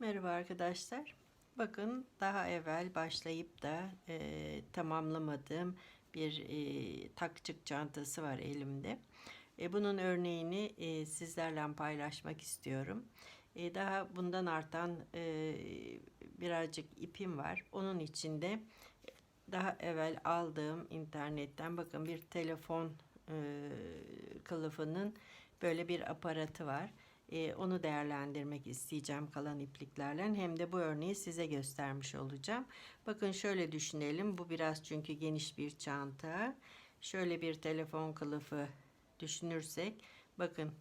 Merhaba arkadaşlar. Bakın daha evvel başlayıp da e, tamamlamadığım bir e, takçık çantası var elimde. E, bunun örneğini e, sizlerle paylaşmak istiyorum. E, daha bundan artan e, birazcık ipim var. Onun içinde daha evvel aldığım internetten bakın bir telefon e, kılıfının böyle bir aparatı var. E, onu değerlendirmek isteyeceğim kalan ipliklerle. Hem de bu örneği size göstermiş olacağım. Bakın şöyle düşünelim. Bu biraz çünkü geniş bir çanta. Şöyle bir telefon kılıfı düşünürsek bakın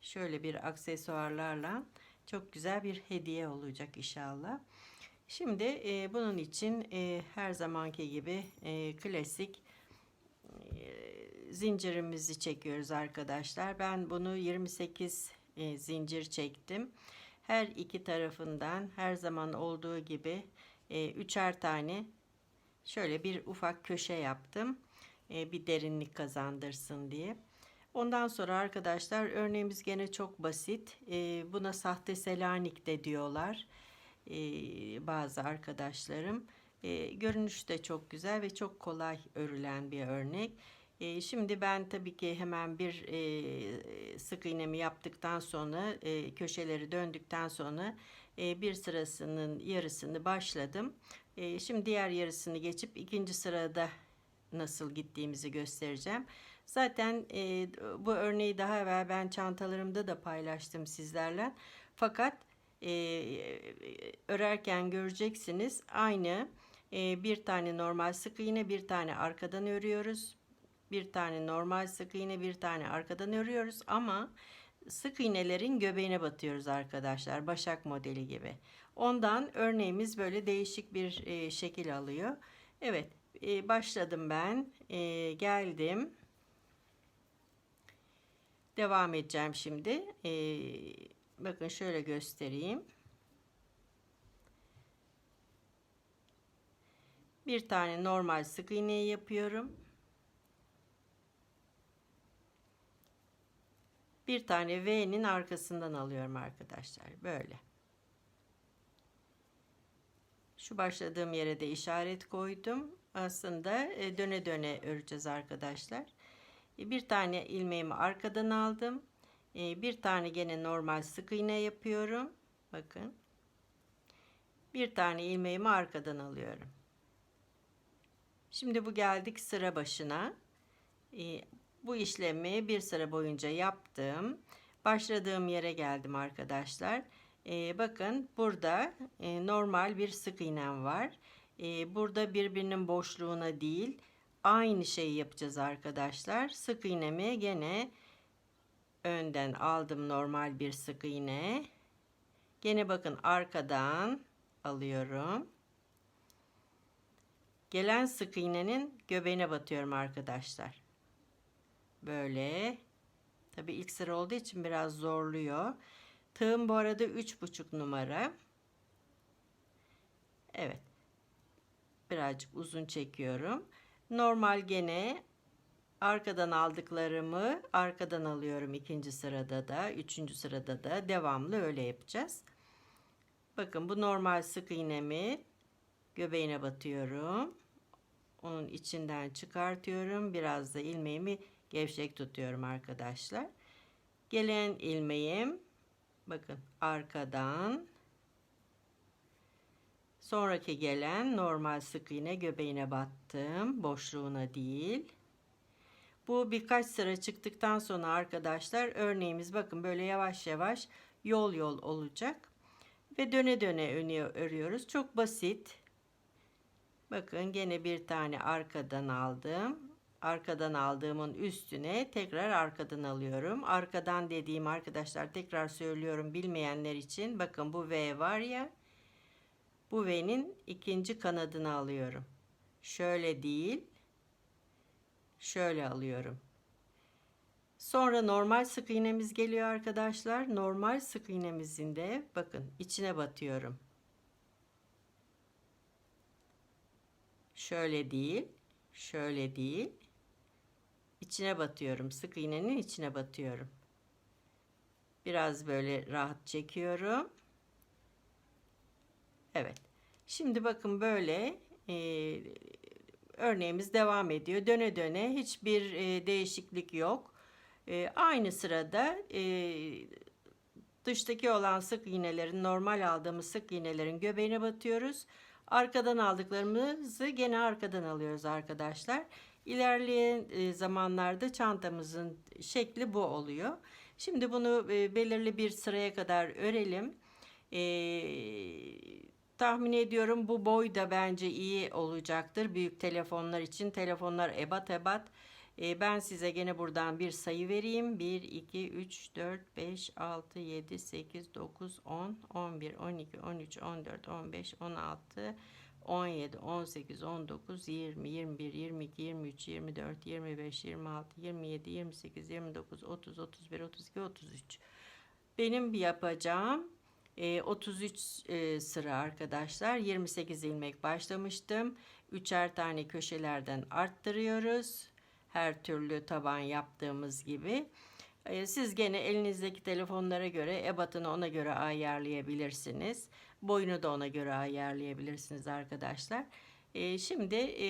şöyle bir aksesuarlarla çok güzel bir hediye olacak inşallah. Şimdi e, bunun için e, her zamanki gibi e, klasik e, zincirimizi çekiyoruz arkadaşlar. Ben bunu 28 e, zincir çektim. Her iki tarafından her zaman olduğu gibi e, üçer tane şöyle bir ufak köşe yaptım. E, bir derinlik kazandırsın diye. Ondan sonra arkadaşlar örneğimiz gene çok basit. E, buna sahte selanik de diyorlar e, bazı arkadaşlarım. E, görünüş de çok güzel ve çok kolay örülen bir örnek. E, şimdi ben tabii ki hemen bir e, sık iğnemi yaptıktan sonra e, köşeleri döndükten sonra e, bir sırasının yarısını başladım. E, şimdi diğer yarısını geçip ikinci sırada nasıl gittiğimizi göstereceğim. Zaten e, bu örneği daha evvel ben çantalarımda da paylaştım sizlerle. Fakat e, örerken göreceksiniz aynı e, bir tane normal sık iğne bir tane arkadan örüyoruz bir tane normal sık iğne bir tane arkadan örüyoruz ama sık iğnelerin göbeğine batıyoruz arkadaşlar başak modeli gibi. Ondan örneğimiz böyle değişik bir e, şekil alıyor. Evet e, başladım ben e, geldim. Devam edeceğim şimdi. E, bakın şöyle göstereyim. Bir tane normal sık iğneyi yapıyorum bir tane V'nin arkasından alıyorum arkadaşlar. Böyle. Şu başladığım yere de işaret koydum. Aslında e, döne döne öreceğiz arkadaşlar. E, bir tane ilmeğimi arkadan aldım. E, bir tane gene normal sık iğne yapıyorum. Bakın. Bir tane ilmeğimi arkadan alıyorum. Şimdi bu geldik sıra başına bu işlemi bir sıra boyunca yaptım. Başladığım yere geldim arkadaşlar. Ee, bakın burada e, normal bir sık iğnem var. Ee, burada birbirinin boşluğuna değil aynı şeyi yapacağız arkadaşlar. Sık iğnemi gene önden aldım normal bir sık iğne. Gene bakın arkadan alıyorum. Gelen sık iğnenin göbeğine batıyorum arkadaşlar. Böyle. Tabi ilk sıra olduğu için biraz zorluyor. Tığım bu arada üç buçuk numara. Evet. Birazcık uzun çekiyorum. Normal gene arkadan aldıklarımı arkadan alıyorum ikinci sırada da üçüncü sırada da devamlı öyle yapacağız. Bakın bu normal sık iğnemi göbeğine batıyorum. Onun içinden çıkartıyorum. Biraz da ilmeğimi gevşek tutuyorum arkadaşlar. Gelen ilmeğim bakın arkadan sonraki gelen normal sık iğne göbeğine battım. Boşluğuna değil. Bu birkaç sıra çıktıktan sonra arkadaşlar örneğimiz bakın böyle yavaş yavaş yol yol olacak. Ve döne döne örüyoruz. Çok basit. Bakın gene bir tane arkadan aldım arkadan aldığımın üstüne tekrar arkadan alıyorum. Arkadan dediğim arkadaşlar tekrar söylüyorum bilmeyenler için. Bakın bu V var ya. Bu V'nin ikinci kanadını alıyorum. Şöyle değil. Şöyle alıyorum. Sonra normal sık iğnemiz geliyor arkadaşlar. Normal sık iğnemizin de bakın içine batıyorum. Şöyle değil. Şöyle değil içine batıyorum. Sık iğnenin içine batıyorum. Biraz böyle rahat çekiyorum. Evet. Şimdi bakın böyle e, örneğimiz devam ediyor. Döne döne hiçbir e, değişiklik yok. E, aynı sırada e, dıştaki olan sık iğnelerin normal aldığımız sık iğnelerin göbeğine batıyoruz. Arkadan aldıklarımızı gene arkadan alıyoruz arkadaşlar. İlerleyen e, zamanlarda çantamızın şekli bu oluyor. Şimdi bunu e, belirli bir sıraya kadar örelim. E, tahmin ediyorum bu boy da bence iyi olacaktır. Büyük telefonlar için telefonlar ebat ebat. E, ben size gene buradan bir sayı vereyim. 1, 2, 3, 4, 5, 6, 7, 8, 9, 10, 11, 12, 13, 14, 15, 16, 17, 18, 19, 20, 21, 22, 23, 24, 25, 26, 27, 28, 29, 30, 31, 32, 33. Benim yapacağım e, 33 e, sıra arkadaşlar. 28 ilmek başlamıştım. Üçer tane köşelerden arttırıyoruz. Her türlü taban yaptığımız gibi. E, siz gene elinizdeki telefonlara göre ebatını ona göre ayarlayabilirsiniz. Boyunu da ona göre ayarlayabilirsiniz arkadaşlar. E, şimdi e,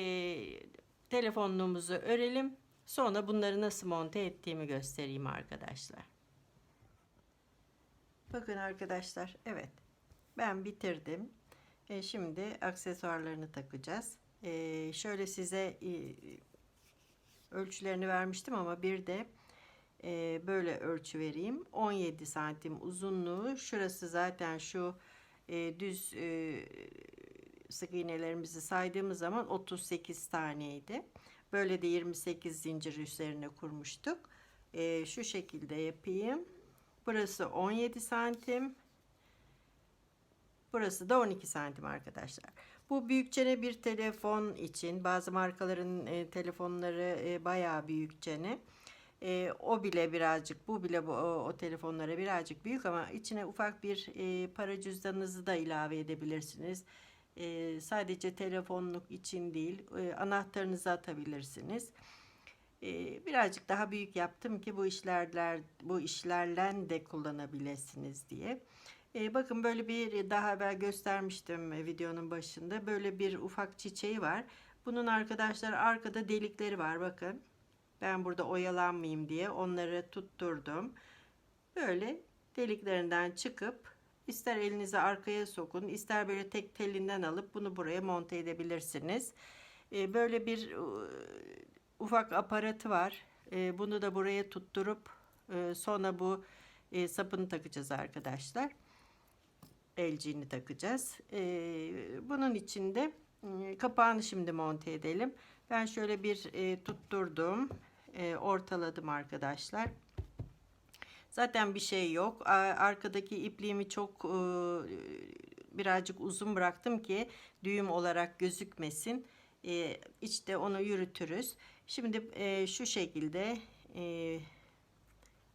telefonluğumuzu örelim. Sonra bunları nasıl monte ettiğimi göstereyim arkadaşlar. Bakın arkadaşlar evet ben bitirdim. Şimdi aksesuarlarını takacağız. Şöyle size ölçülerini vermiştim ama bir de e, böyle ölçü vereyim. 17 santim uzunluğu. Şurası zaten şu e, düz e, sık iğnelerimizi saydığımız zaman 38 taneydi. Böyle de 28 zincir üzerine kurmuştuk. E, şu şekilde yapayım. Burası 17 santim. Burası da 12 santim arkadaşlar. Bu büyükçene bir telefon için bazı markaların e, telefonları e, bayağı büyükçene. E, o bile birazcık bu bile bu, o, o telefonlara birazcık büyük ama içine ufak bir e, para cüzdanınızı da ilave edebilirsiniz. E, sadece telefonluk için değil e, anahtarınızı atabilirsiniz. E, birazcık daha büyük yaptım ki bu işlerler bu işlerle de kullanabilirsiniz diye. E, bakın böyle bir daha evvel göstermiştim e, videonun başında. Böyle bir ufak çiçeği var. Bunun arkadaşlar arkada delikleri var bakın. Ben burada oyalanmayayım diye onları tutturdum. Böyle deliklerinden çıkıp ister elinizi arkaya sokun ister böyle tek telinden alıp bunu buraya monte edebilirsiniz. E, böyle bir ufak aparatı var. E, bunu da buraya tutturup e, sonra bu e, sapını takacağız arkadaşlar. Elciğini takacağız. E, bunun içinde e, kapağını şimdi monte edelim. Ben şöyle bir e, tutturdum. E, ortaladım arkadaşlar. Zaten bir şey yok. Arkadaki ipliğimi çok birazcık uzun bıraktım ki düğüm olarak gözükmesin. E, işte onu yürütürüz. Şimdi şu şekilde e,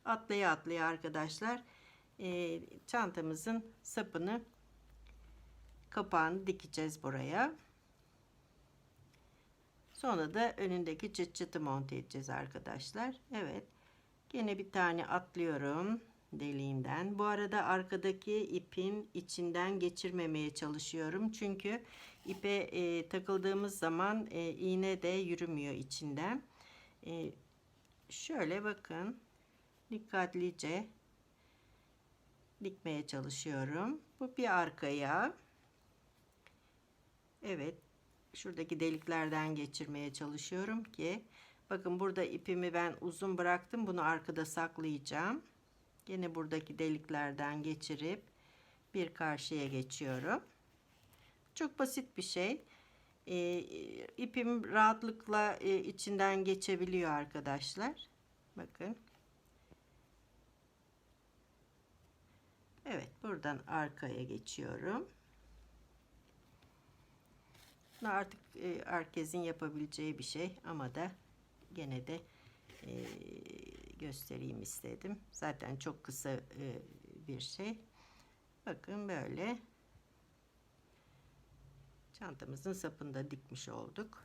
atlaya atlaya arkadaşlar e, çantamızın sapını kapağını dikeceğiz buraya. Sonra da önündeki çıt çıtı monte edeceğiz arkadaşlar. Evet. Yine bir tane atlıyorum deliğinden. Bu arada arkadaki ipin içinden geçirmemeye çalışıyorum. Çünkü ipe e, takıldığımız zaman e, iğne de yürümüyor içinden. E, şöyle bakın dikkatlice dikmeye çalışıyorum. Bu bir arkaya. Evet. Şuradaki deliklerden geçirmeye çalışıyorum ki bakın burada ipimi ben uzun bıraktım. Bunu arkada saklayacağım. Yine buradaki deliklerden geçirip bir karşıya geçiyorum. Çok basit bir şey. E, ipim rahatlıkla e, içinden geçebiliyor arkadaşlar. Bakın. Evet buradan arkaya geçiyorum. Artık e, herkesin yapabileceği bir şey ama da gene de e, göstereyim istedim. Zaten çok kısa e, bir şey. Bakın böyle çantamızın sapında dikmiş olduk.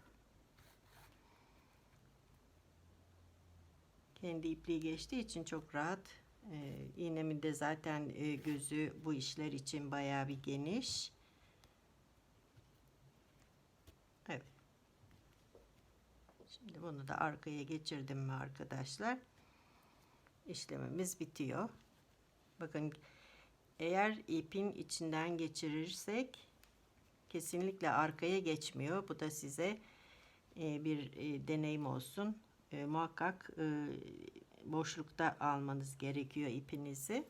Kendi ipliği geçtiği için çok rahat. E, de zaten e, gözü bu işler için bayağı bir geniş. Evet. Şimdi bunu da arkaya geçirdim mi arkadaşlar? işlemimiz bitiyor. Bakın eğer ipin içinden geçirirsek kesinlikle arkaya geçmiyor. Bu da size e, bir e, deneyim olsun. Muhakkak e, boşlukta almanız gerekiyor ipinizi.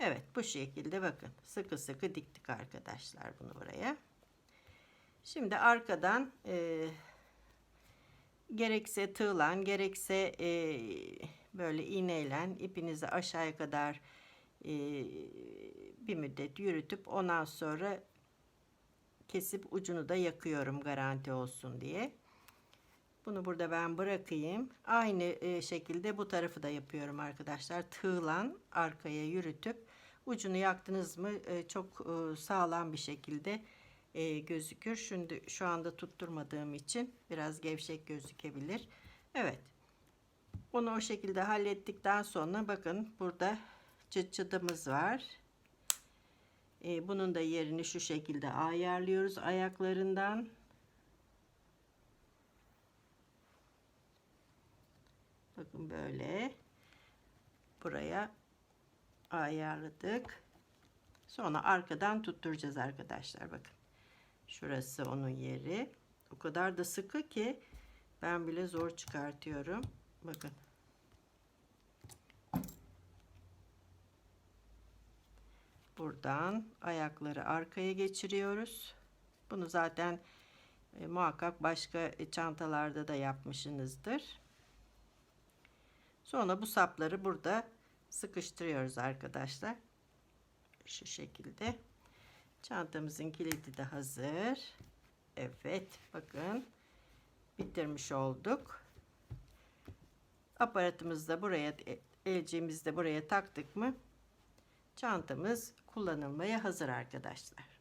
Evet bu şekilde bakın sıkı sıkı diktik arkadaşlar bunu buraya. Şimdi arkadan e, gerekse tığlan gerekse e, böyle iğneyle ipinizi aşağıya kadar e, bir müddet yürütüp ondan sonra kesip ucunu da yakıyorum garanti olsun diye. Bunu burada ben bırakayım. Aynı e, şekilde bu tarafı da yapıyorum arkadaşlar. Tığlan arkaya yürütüp ucunu yaktınız mı e, çok e, sağlam bir şekilde gözükür. Şimdi şu anda tutturmadığım için biraz gevşek gözükebilir. Evet. Onu o şekilde hallettikten sonra bakın burada çıt çıtımız var. Bunun da yerini şu şekilde ayarlıyoruz ayaklarından. Bakın böyle buraya ayarladık. Sonra arkadan tutturacağız arkadaşlar bakın. Şurası onun yeri. O kadar da sıkı ki ben bile zor çıkartıyorum. Bakın. Buradan ayakları arkaya geçiriyoruz. Bunu zaten e, muhakkak başka çantalarda da yapmışsınızdır. Sonra bu sapları burada sıkıştırıyoruz arkadaşlar. Şu şekilde. Çantamızın kilidi de hazır. Evet bakın bitirmiş olduk. Aparatımızı da buraya elciğimizi de buraya taktık mı çantamız kullanılmaya hazır arkadaşlar.